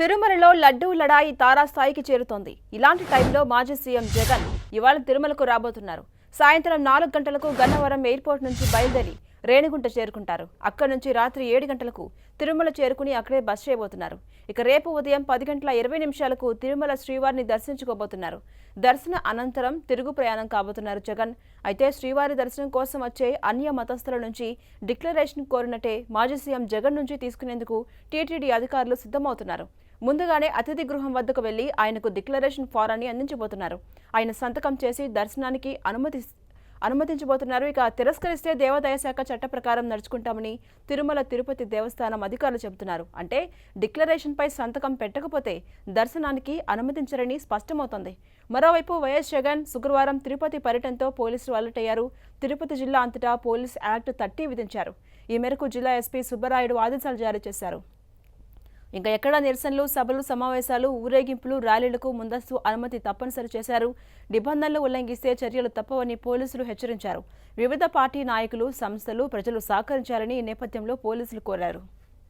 తిరుమలలో లడ్డూ లడాయి తారాస్థాయికి చేరుతోంది. ఇలాంటి టైంలో మాజీ సీఎం జగన్ ఇవాళ తిరుమలకు రాబోతున్నారు. సాయంత్రం నాలుగు గంటలకు గన్నవరం ఎయిర్పోర్ట్ నుంచి బయలుదేరి రేణిగుంట చేరుకుంటారు. అక్కడి నుంచి రాత్రి ఏడు గంటలకు తిరుమల చేరుకుని అక్కడే బస్ చేయబోతున్నారు. ఇక రేపు ఉదయం పది గంటల ఇరవై నిమిషాలకు తిరుమల శ్రీవారిని దర్శించుకోబోతున్నారు. దర్శన అనంతరం తిరుగు ప్రయాణం కాబోతున్నారు జగన్. అయితే శ్రీవారి దర్శనం కోసం వచ్చే అన్య మతస్థుల నుంచి డిక్లరేషన్ కోరినట్టే మాజీ సీఎం జగన్ నుంచి తీసుకునేందుకు టీటీడీ అధికారులు సిద్ధమవుతున్నారు. ముందుగానే అతిథి గృహం వద్దకు వెళ్ళి ఆయనకు డిక్లరేషన్ ఫారాన్ని అందించబోతున్నారు. ఆయన సంతకం చేసి దర్శనానికి అనుమతి అనుమతించబోతున్నారు. ఇక తిరస్కరిస్తే దేవాదాయ శాఖ చట్ట ప్రకారం నడుచుకుంటామని తిరుమల తిరుపతి దేవస్థానం అధికారులు చెబుతున్నారు. అంటే డిక్లరేషన్పై సంతకం పెట్టకపోతే దర్శనానికి అనుమతించరని స్పష్టమవుతోంది. మరోవైపు వైఎస్ జగన్ శుక్రవారం తిరుపతి పర్యటనతో పోలీసులు అలర్టయ్యారు తిరుపతి జిల్లా అంతటా పోలీస్ యాక్ట్ థర్టీ విధించారు. ఈ మేరకు జిల్లా ఎస్పీ సుబ్బరాయుడు ఆదేశాలు జారీ చేశారు. ఇంకా ఎక్కడా నిరసనలు సభలు సమావేశాలు ఊరేగింపులు ర్యాలీలకు ముందస్తు అనుమతి తప్పనిసరి చేశారు. నిబంధనలు ఉల్లంఘిస్తే చర్యలు తప్పవని పోలీసులు హెచ్చరించారు. వివిధ పార్టీ నాయకులు సంస్థలు ప్రజలు సహకరించాలని ఈ నేపథ్యంలో పోలీసులు కోరారు.